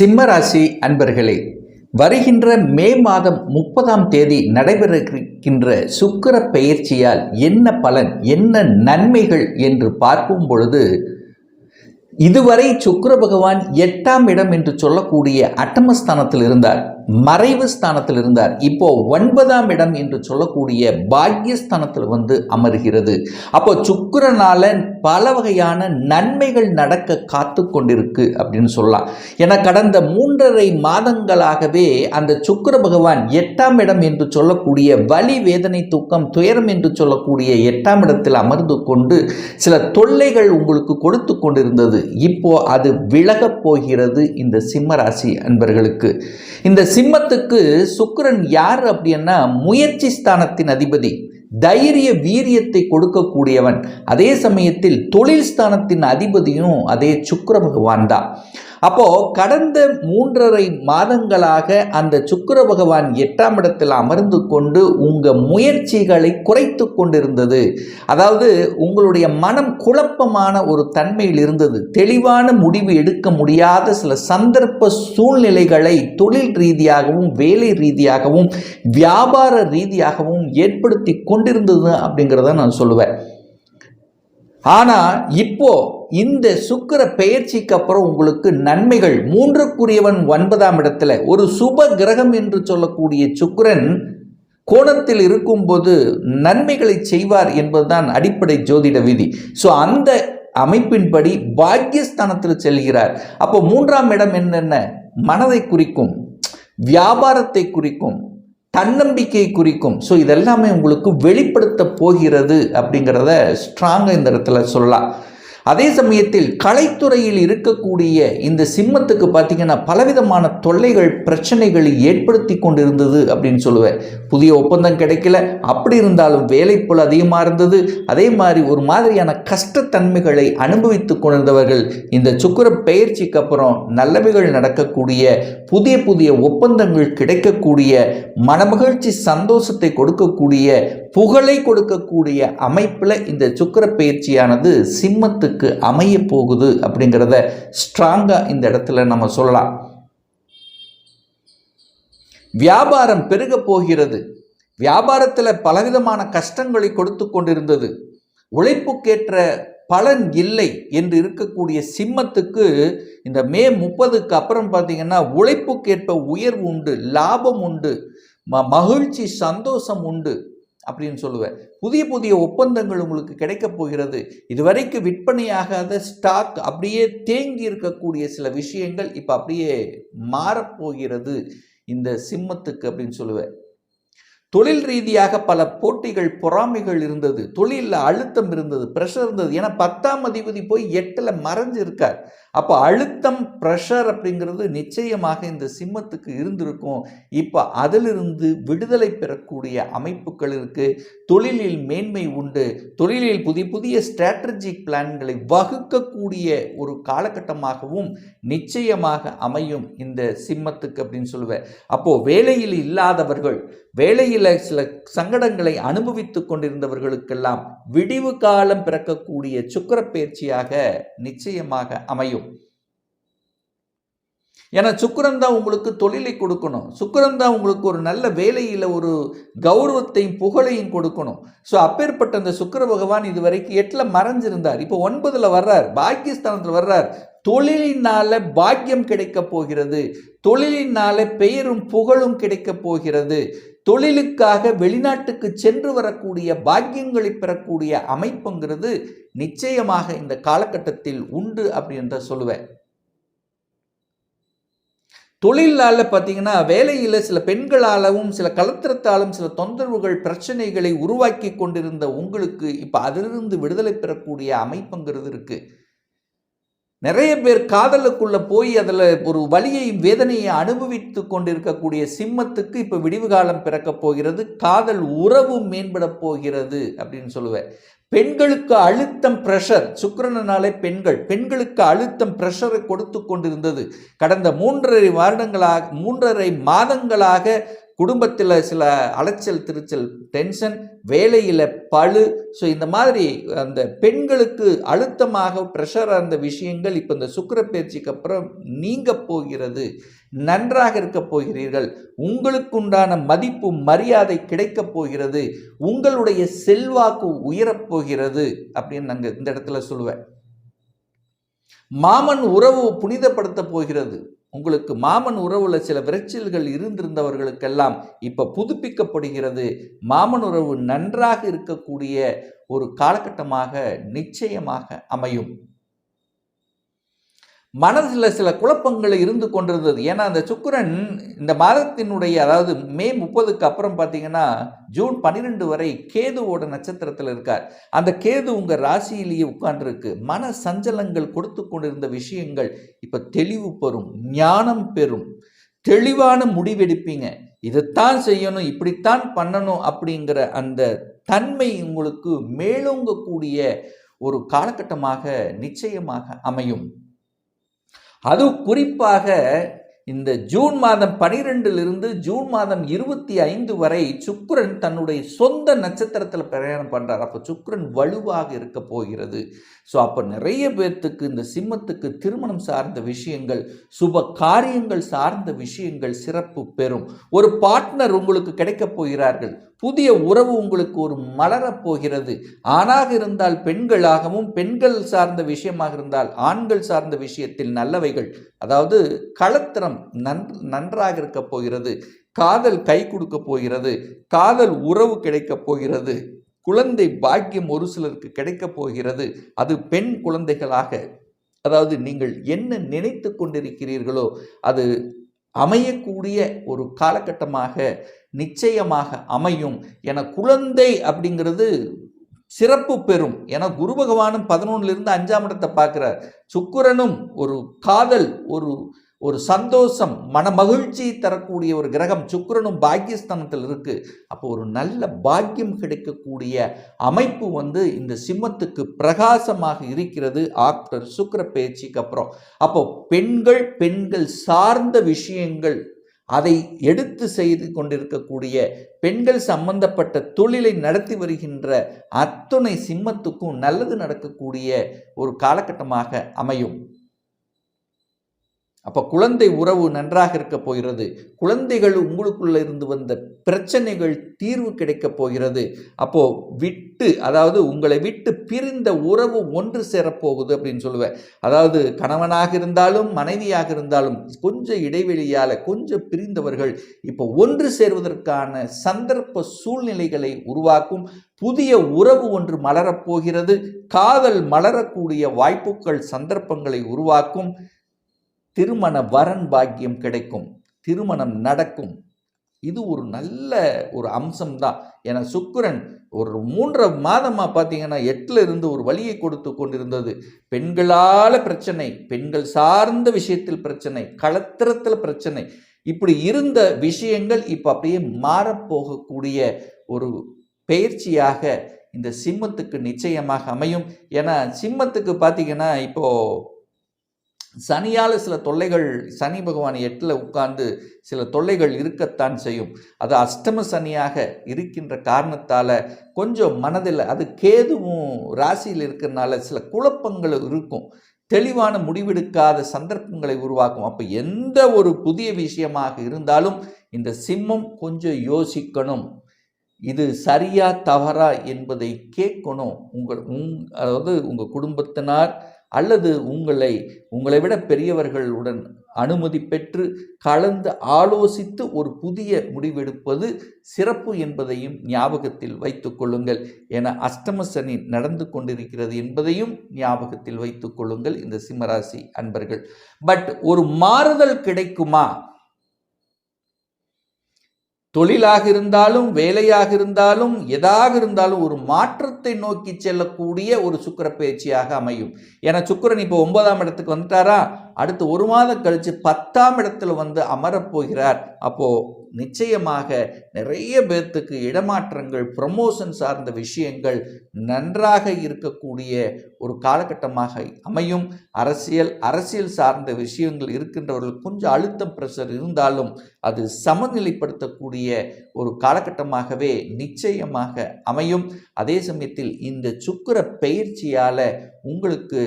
சிம்மராசி அன்பர்களே வருகின்ற மே மாதம் முப்பதாம் தேதி நடைபெறவிருக்கின்ற சுக்கிர பெயர்ச்சியால் என்ன பலன் என்ன நன்மைகள் என்று பார்க்கும் பொழுது இதுவரை சுக்கர பகவான் எட்டாம் இடம் என்று சொல்லக்கூடிய அட்டமஸ்தானத்தில் இருந்தார். மறைவு ஸ்தானத்தில் இருந்தார். இப்போ ஒன்பதாம் இடம் என்று சொல்லக்கூடிய பாக்யஸ்தானத்தில் வந்து அமர்கிறது. அப்போ சுக்கிரனால பல வகையான நன்மைகள் நடக்க காத்து கொண்டிருக்கு அப்படின்னு சொல்லலாம். என கடந்த மூன்றரை மாதங்களாகவே அந்த சுக்கிர பகவான் எட்டாம் இடம் என்று சொல்லக்கூடிய வலி வேதனை தூக்கம் துயரம் என்று சொல்லக்கூடிய எட்டாம் இடத்தில் அமர்ந்து கொண்டு சில தொல்லைகள் உங்களுக்கு கொடுத்து கொண்டிருந்தது. இப்போ அது விலகப் போகிறது இந்த சிம்மராசி அன்பர்களுக்கு. இந்த சிம்மத்துக்கு சுக்கிரன் யார் அப்படின்னா முயற்சி ஸ்தானத்தின் அதிபதி தைரிய வீரியத்தை கொடுக்கக்கூடியவன். அதே சமயத்தில் தொழில் ஸ்தானத்தின் அதிபதியும் அதே சுக்கர பகவான் தான். அப்போது கடந்த மூன்றரை மாதங்களாக அந்த சுக்கர பகவான் எட்டாம் இடத்தில் அமர்ந்து கொண்டு உங்கள் முயற்சிகளை குறைத்து கொண்டிருந்தது. அதாவது உங்களுடைய மனம் குழப்பமான ஒரு தன்மையில் இருந்தது. தெளிவான முடிவு எடுக்க முடியாத சில சந்தர்ப்ப சூழ்நிலைகளை தொழில் ரீதியாகவும் வேலை ரீதியாகவும் வியாபார ரீதியாகவும் ஏற்படுத்தி கொண்டிருந்தது அப்படிங்கிறத நான் சொல்லுவேன். ஆனால் இப்போ இந்த சுக்கிர பெயர்ச்சிக்கு அப்புறம் உங்களுக்கு நன்மைகள் மூன்றுக்குரியவன் ஒன்பதாம் இடத்துல. ஒரு சுப கிரகம் என்று சொல்லக்கூடிய சுக்கிரன் கோணத்தில் இருக்கும்போது நன்மைகளை செய்வார் என்பதுதான் அடிப்படை ஜோதிட விதி. ஸோ அந்த அமைப்பின்படி பாக்கியஸ்தானத்தில் செல்கிறார். அப்போ மூன்றாம் இடம் என்னென்ன? மனதை குறிக்கும் வியாபாரத்தை குறிக்கும் தன்னம்பிக்கை குறிக்கும். ஸோ இதெல்லாமே உங்களுக்கு வெளிப்படுத்த போகிறது அப்படிங்கிறத ஸ்ட்ராங்காக இந்த இடத்துல சொல்லலாம். அதே சமயத்தில் கலைத்துறையில் இருக்கக்கூடிய இந்த சிம்மத்துக்கு பார்த்தீங்கன்னா பலவிதமான தொல்லைகள் பிரச்சனைகளை ஏற்படுத்தி கொண்டிருந்தது அப்படின்னு சொல்லுவேன். புதிய ஒப்பந்தம் கிடைக்கல. அப்படி இருந்தாலும் வேலை போல் அதிகமாக இருந்தது. அதே மாதிரி ஒரு மாதிரியான கஷ்டத்தன்மைகளை அனுபவித்து கொண்டிருந்தவர்கள் இந்த சுக்கர பயிற்சிக்கு அப்புறம் நல்லவைகள் நடக்கக்கூடிய புதிய புதிய ஒப்பந்தங்கள் கிடைக்கக்கூடிய மனமகிழ்ச்சி சந்தோஷத்தை கொடுக்கக்கூடிய புகழை கொடுக்கக்கூடிய அமைப்பில் இந்த சுக்கர பயிற்சியானது சிம்மத்துக்கு அமைய போகுது அப்படிங்கிறத ஸ்ட்ராங்காக இந்த இடத்துல நம்ம சொல்லலாம். வியாபாரம் பெருக போகிறது. வியாபாரத்தில் பலவிதமான கஷ்டங்களை கொடுத்து கொண்டிருந்தது. உழைப்புக்கேற்ற பலன் இல்லை என்று இருக்கக்கூடிய சிம்மத்துக்கு இந்த மே முப்பதுக்கு அப்புறம் பார்த்தீங்கன்னா உழைப்புக்கேற்ப உயர்வு உண்டு லாபம் உண்டு ம மகிழ்ச்சி சந்தோஷம் உண்டு. அப்படின்னு சொல்லுவேன். புதிய புதிய ஒப்பந்தங்கள் உங்களுக்கு கிடைக்கப் போகிறது. இதுவரைக்கும் விற்பனையாகாத ஸ்டாக் அப்படியே தேங்கி இருக்கக்கூடிய சில விஷயங்கள் இப்போ அப்படியே மாறப்போகிறது இந்த சிம்மத்துக்கு அப்படின்னு சொல்லுவேன். தொழில் ரீதியாக பல போட்டிகள் பொறாமைகள் இருந்தது. தொழிலில் அழுத்தம் இருந்தது ப்ரெஷர் இருந்தது. ஏன்னா பத்தாம் அதிபதி போய் எட்டில் மறைஞ்சு இருக்கார். அப்போ அழுத்தம் ப்ரெஷர் அப்படிங்கிறது நிச்சயமாக இந்த சிம்மத்துக்கு இருந்திருக்கும். இப்போ அதிலிருந்து விடுதலை பெறக்கூடிய அமைப்புகள் இருக்குது தொழிலில் மேன்மை உண்டு. தொழிலில் புதிய புதிய ஸ்ட்ராட்டஜிக் பிளான்களை வகுக்கக்கூடிய ஒரு காலகட்டமாகவும் நிச்சயமாக அமையும் இந்த சிம்மத்துக்கு அப்படின்னு சொல்லுவேன். அப்போது வேலையில் இல்லாதவர்கள் வேலையில் சில சங்கடங்களை அனுபவித்து கொண்டிருந்தவர்களுக்கெல்லாம் விடிவு காலம் பிறக்கக்கூடிய சுக்கர பயிற்சியாக நிச்சயமாக அமையும். ஏன்னா சுக்கரன் தான் உங்களுக்கு தொழிலை கொடுக்கணும். சுக்கரன் தான் உங்களுக்கு ஒரு நல்ல வேலையில் ஒரு கௌரவத்தையும் புகழையும் கொடுக்கணும். ஸோ அப்பேற்பட்ட அந்த சுக்கர பகவான் இது வரைக்கும் எட்டில் மறைஞ்சிருந்தார். இப்போ ஒன்பதில் வர்றார். பாக்கியஸ்தானத்தில் வர்றார். தொழிலினால பாக்கியம் கிடைக்கப் போகிறது. தொழிலினால பெயரும் புகழும் கிடைக்கப் போகிறது. தொழிலுக்காக வெளிநாட்டுக்கு சென்று வரக்கூடிய பாக்கியங்களை பெறக்கூடிய அமைப்புங்கிறது நிச்சயமாக இந்த காலகட்டத்தில் உண்டு அப்படின்ற சொல்லுவேன். தொழிலால் பார்த்தீங்கன்னா வேலையில் சில பெண்களாலும் சில கலத்திரத்தாலும் சில தொந்தரவுகள் பிரச்சனைகளை உருவாக்கி கொண்டிருந்த உங்களுக்கு இப்போ அதிலிருந்து விடுதலை பெறக்கூடிய அமைப்புங்கிறது இருக்குது நிறைய பேர் காதலுக்குள்ளே போய் அதில் ஒரு வலியையும் வேதனையை அனுபவித்து கொண்டிருக்கக்கூடிய சிம்மத்துக்கு இப்போ விடிவு காலம் பிறக்கப் போகிறது. காதல் உறவு மேம்பட போகிறது அப்படின்னு சொல்லுவேன். பெண்களுக்கு அழுத்தம் ப்ரெஷர் சுக்கரனாலே பெண்கள். பெண்களுக்கு அழுத்தம் ப்ரெஷரை கொடுத்து கொண்டிருந்தது. கடந்த மூன்றரை வருடங்களாக மூன்றரை மாதங்களாக குடும்பத்தில் சில அலைச்சல் திருச்சல் டென்ஷன் வேலையில் பழு. ஸோ இந்த மாதிரி அந்த பெண்களுக்கு அழுத்தமாக ப்ரெஷராக இருந்த விஷயங்கள் இப்போ இந்த சுக்கிர பயிற்சிக்கு அப்புறம் நீங்க போகிறது. நன்றாக இருக்க போகிறீர்கள். உங்களுக்குண்டான மதிப்பு மரியாதை கிடைக்கப் போகிறது. உங்களுடைய செல்வாக்கு உயரப் போகிறது அப்படின்னு நாங்கள் இந்த இடத்துல சொல்லுவேன். மாமன் உறவு புனிதப்படுத்த போகிறது. உங்களுக்கு மாமன் உறவுல சில விரைச்சல்கள் இருந்திருந்தவர்களுக்கெல்லாம் இப்ப புதுப்பிக்கப்படுகிறது. மாமன் உறவு நன்றாக இருக்கக்கூடிய ஒரு காலகட்டமாக நிச்சயமாக அமையும். மனதில் சில குழப்பங்கள் இருந்து கொண்டிருந்தது. ஏன்னா அந்த சுக்கிரன் இந்த மாதத்தினுடைய அதாவது மே முப்பதுக்கு அப்புறம் பார்த்தீங்கன்னா ஜூன் பன்னிரெண்டு வரை கேதுவோட நட்சத்திரத்தில் இருக்கார். அந்த கேது உங்கள் ராசியிலேயே உட்கார்ந்துருக்கு. மன சஞ்சலங்கள் கொடுத்து கொண்டிருந்த விஷயங்கள் இப்போ தெளிவு பெறும் ஞானம் பெறும். தெளிவான முடிவெடுப்பீங்க. இதைத்தான் செய்யணும் இப்படித்தான் பண்ணணும் அப்படிங்கிற அந்த தன்மை உங்களுக்கு மேலோங்கக்கூடிய ஒரு காலகட்டமாக நிச்சயமாக அமையும். அது குறிப்பாக இந்த ஜூன் மாதம் பனிரெண்டிலிருந்து ஜூன் மாதம் இருபத்தி ஐந்து வரை சுக்கிரன் தன்னுடைய சொந்த நட்சத்திரத்தில் பிரயாணம் பண்ணுறார் அப்போ சுக்கிரன் வலுவாக இருக்க போகிறது. ஸோ அப்போ நிறைய பேர்த்துக்கு இந்த சிம்மத்துக்கு திருமணம் சார்ந்த விஷயங்கள் சுப காரியங்கள் சார்ந்த விஷயங்கள் சிறப்பு பெறும். ஒரு பார்ட்னர் உங்களுக்கு கிடைக்கப் போகிறார்கள். புதிய உறவு உங்களுக்கு ஒரு மலரப் போகிறது. ஆணாக இருந்தால் பெண்களாகவும் பெண்கள் சார்ந்த விஷயமாக இருந்தால் ஆண்கள் சார்ந்த விஷயத்தில் நல்லவைகள் அதாவது களத்திரம் நன் நன்றாக இருக்கப் போகிறது. காதல் கை கொடுக்க போகிறது. காதல் உறவு கிடைக்கப் போகிறது. குழந்தை பாக்கியம் ஒரு சிலருக்கு கிடைக்கப் போகிறது. அது பெண் குழந்தைகளாக அதாவது நீங்கள் என்ன நினைத்து கொண்டிருக்கிறீர்களோ அது அமையக்கூடிய ஒரு காலகட்டமாக நிச்சயமாக அமையும் என குழந்தை அப்படிங்கிறது சிறப்பு பெறும். ஏன்னா குரு பகவானும் பதினொன்னுலேருந்து அஞ்சாம் இடத்தை பார்க்குறார். சுக்கரனும் ஒரு காதல் ஒரு ஒரு சந்தோஷம் மன மகிழ்ச்சி தரக்கூடிய ஒரு கிரகம் சுக்கரனும் பாக்கியஸ்தானத்தில் இருக்கு. அப்போ ஒரு நல்ல பாக்கியம் கிடைக்கக்கூடிய அமைப்பு வந்து இந்த சிம்மத்துக்கு பிரகாசமாக இருக்கிறது ஆஃப்டர் சுக்கர பேச்சுக்கு அப்புறம். அப்போ பெண்கள் பெண்கள் சார்ந்த விஷயங்கள் அதை எடுத்து செய்து கொண்டிருக்கக்கூடிய பெண்கள் சம்பந்தப்பட்ட தொழிலை நடத்தி வருகின்ற அத்துணை சிம்மத்துக்கும் நல்லது நடக்கக்கூடிய ஒரு காலகட்டமாக அமையும். அப்போ குழந்தை உறவு நன்றாக இருக்க போகிறது. குழந்தைகள் உங்களுக்குள்ள இருந்து வந்த பிரச்சனைகள் தீர்வு கிடைக்கப் போகிறது. அப்போ விட்டு அதாவது உங்களை விட்டு பிரிந்த உறவு ஒன்று சேரப்போகுது அப்படின்னு சொல்லுவேன். அதாவது கணவனாக இருந்தாலும் மனைவியாக இருந்தாலும் கொஞ்சம் இடைவெளியால் கொஞ்சம் பிரிந்தவர்கள் இப்போ ஒன்று சேர்வதற்கான சந்தர்ப்ப சூழ்நிலைகளை உருவாக்கும் புதிய உறவு ஒன்று மலரப்போகிறது காதல் மலரக்கூடிய வாய்ப்புகள் சந்தர்ப்பங்களை உருவாக்கும். திருமண வரன் பாக்கியம் கிடைக்கும். திருமணம் நடக்கும். இது ஒரு நல்ல ஒரு அம்சம்தான். ஏன்னா சுக்கிரன் ஒரு மூன்றரை மாதமாக பார்த்தீங்கன்னா எட்டில் இருந்து ஒரு வழியை கொடுத்து கொண்டிருந்தது. பெண்களால் பிரச்சனை பெண்கள் சார்ந்த விஷயத்தில் பிரச்சனை களத்திரத்தில் பிரச்சனை. இப்படி இருந்த விஷயங்கள் இப்போ அப்படியே மாறப்போகக்கூடிய ஒரு பயிற்சியாக இந்த சிம்மத்துக்கு நிச்சயமாக அமையும். ஏன்னா சிம்மத்துக்கு பார்த்தீங்கன்னா இப்போது சனியால் சில தொல்லைகள் சனி பகவான் எட்டில் உட்கார்ந்து சில தொல்லைகள் இருக்கத்தான் செய்யும். அது அஷ்டம சனியாக இருக்கின்ற காரணத்தால் கொஞ்சம் மனதில் அது கேதுவும் ராசியில் இருக்கிறனால சில குழப்பங்கள் இருக்கும். தெளிவான முடிவெடுக்காத சந்தர்ப்பங்களை உருவாக்கும். அப்போ எந்த ஒரு புதிய விஷயமாக இருந்தாலும் இந்த சிம்மம் கொஞ்சம் யோசிக்கணும். இது சரியா தவறா என்பதை கேட்கணும். உங்கள் உங் அதாவது உங்கள் குடும்பத்தினார் அல்லது உங்களை உங்களை விட பெரியவர்களுடன் அனுமதி பெற்று கலந்து ஆலோசித்து ஒரு புதிய முடிவெடுப்பது சிறப்பு என்பதையும் ஞாபகத்தில் வைத்து கொள்ளுங்கள். என அஷ்டம சனி நடந்து கொண்டிருக்கிறது என்பதையும் ஞாபகத்தில் வைத்து கொள்ளுங்கள். இந்த சிம்மராசி அன்பர்கள். பட் ஒரு மாறுதல் கிடைக்குமா? தொழிலாக இருந்தாலும் வேலையாக இருந்தாலும் எதாக இருந்தாலும் ஒரு மாற்றத்தை நோக்கி செல்லக்கூடிய ஒரு சுக்கர பயிற்சியாக அமையும். ஏன்னா சுக்கரன் இப்போ ஒன்பதாம் இடத்துக்கு வந்துட்டாரா? அடுத்து ஒரு மாதம் கழித்து பத்தாம் இடத்துல வந்து அமரப்போகிறார் அப்போது நிச்சயமாக நிறைய பேர்த்துக்கு இடமாற்றங்கள் ப்ரமோஷன் சார்ந்த விஷயங்கள் நன்றாக இருக்கக்கூடிய ஒரு காலகட்டமாக அமையும். அரசியல் அரசியல் சார்ந்த விஷயங்கள் இருக்கின்றவர்கள் கொஞ்சம் அழுத்தம் ப்ரெஷர் இருந்தாலும் அது சமநிலைப்படுத்தக்கூடிய ஒரு காலகட்டமாகவே நிச்சயமாக அமையும். அதே சமயத்தில் இந்த சுக்கிர பயிற்சியால் உங்களுக்கு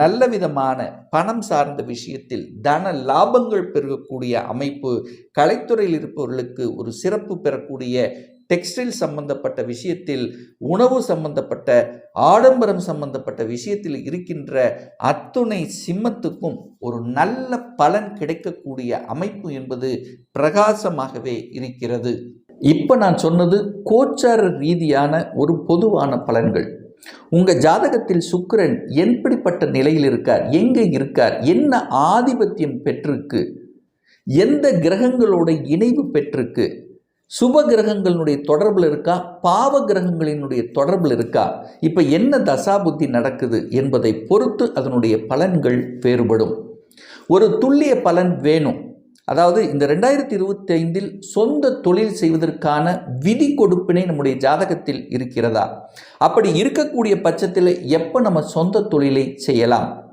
நல்ல விதமான பணம் சார்ந்த விஷயத்தில் தன லாபங்கள் பெருகக்கூடிய அமைப்பு கலைத்துறையில் இருப்பவர்களுக்கு ஒரு சிறப்பு பெறக்கூடிய டெக்ஸ்டைல் சம்பந்தப்பட்ட விஷயத்தில் உணவு சம்பந்தப்பட்ட ஆடம்பரம் சம்பந்தப்பட்ட விஷயத்தில் இருக்கின்ற அத்துணை சிம்மத்துக்கும் ஒரு நல்ல பலன் கிடைக்கக்கூடிய அமைப்பு என்பது பிரகாசமாகவே இருக்கிறது. இப்போ நான் சொன்னது கோச்சார ரீதியான ஒரு பொதுவான பலன்கள். உங்கள் ஜாதகத்தில் சுக்கிரன் எப்படிப்பட்ட நிலையில் இருக்கார்? எங்கே இருக்கார்? என்ன ஆதிபத்தியம் பெற்றிருக்கு? எந்த கிரகங்களோட இணைவு பெற்றிருக்கு? சுப கிரகங்களினுடைய தொடர்பில் இருக்கா? பாவ கிரகங்களினுடைய தொடர்பில் இருக்கா? இப்போ என்ன தசாபுத்தி நடக்குது என்பதை பொறுத்து அதனுடைய பலன்கள் வேறுபடும். ஒரு துல்லிய பலன் வேணும். அதாவது இந்த ரெண்டாயிரத்தி இருபத்தி ஐந்தில் சொந்த தொழில் செய்வதற்கான விதி கொடுப்பினை நம்முடைய ஜாதகத்தில் இருக்கிறதா? அப்படி இருக்கக்கூடிய பட்சத்தில் எப்போ நம்ம சொந்த தொழிலை செய்யலாம்?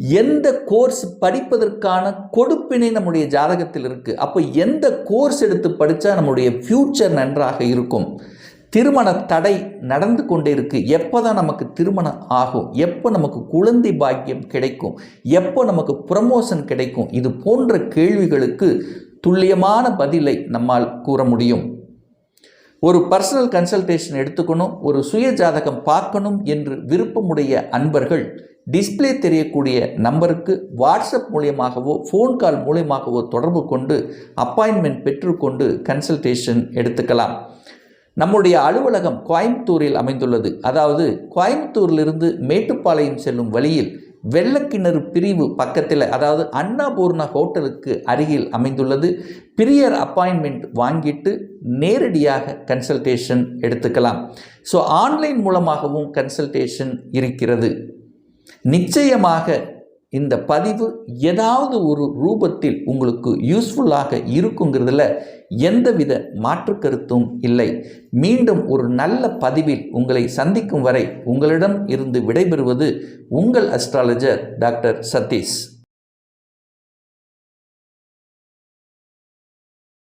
எந்த கோர்ஸ் படிப்பதற்கான கொடுப்பினை நம்முடைய ஜாதகத்தில் இருக்குது அப்போ எந்த கோர்ஸ் எடுத்து படித்தா நம்முடைய ஃப்யூச்சர் நன்றாக இருக்கும்? திருமண தடை நடந்து கொண்டே இருக்குது எப்போ தான் நமக்கு திருமணம் ஆகும்? எப்போ நமக்கு குழந்தை பாக்கியம் கிடைக்கும்? எப்போ நமக்கு ப்ரமோஷன் கிடைக்கும்? இது போன்ற கேள்விகளுக்கு துல்லியமான பதிலை நம்மால் கூற முடியும். ஒரு பர்சனல் கன்சல்டேஷன் எடுத்துக்கணும். ஒரு சுய ஜாதகம் பார்க்கணும் என்று விருப்பமுடைய அன்பர்கள் டிஸ்ப்ளே தெரியக்கூடிய நம்பருக்கு வாட்ஸ்அப் மூலியமாகவோ ஃபோன் கால் மூலியமாகவோ தொடர்பு கொண்டு அப்பாயின்மெண்ட் பெற்றுக்கொண்டு கன்சல்டேஷன் எடுத்துக்கலாம். நம்முடைய அலுவலகம் கோயம்புத்தூரில் அமைந்துள்ளது. அதாவது கோயம்புத்தூரிலிருந்து மேட்டுப்பாளையம் செல்லும் வழியில் வெள்ளக்கிணறு பிரிவு பக்கத்தில் அதாவது அன்னபூர்ணா ஹோட்டலுக்கு அருகில் அமைந்துள்ளது. பிரியர் அப்பாயின்மெண்ட் வாங்கிட்டு நேரடியாக கன்சல்டேஷன் எடுத்துக்கலாம். ஸோ ஆன்லைன் மூலமாகவும் கன்சல்டேஷன் இருக்கிறது. நிச்சயமாக இந்த பதிவு ஏதாவது ஒரு ரூபத்தில் உங்களுக்கு யூஸ்ஃபுல்லாக இருக்குங்கிறதுல எந்தவித மாற்று கருத்தும் இல்லை. மீண்டும் ஒரு நல்ல பதிவில் உங்களை சந்திக்கும் வரை உங்களிடம் இருந்து விடைபெறுவது உங்கள் அஸ்ட்ராலஜர் டாக்டர் சதீஷ்.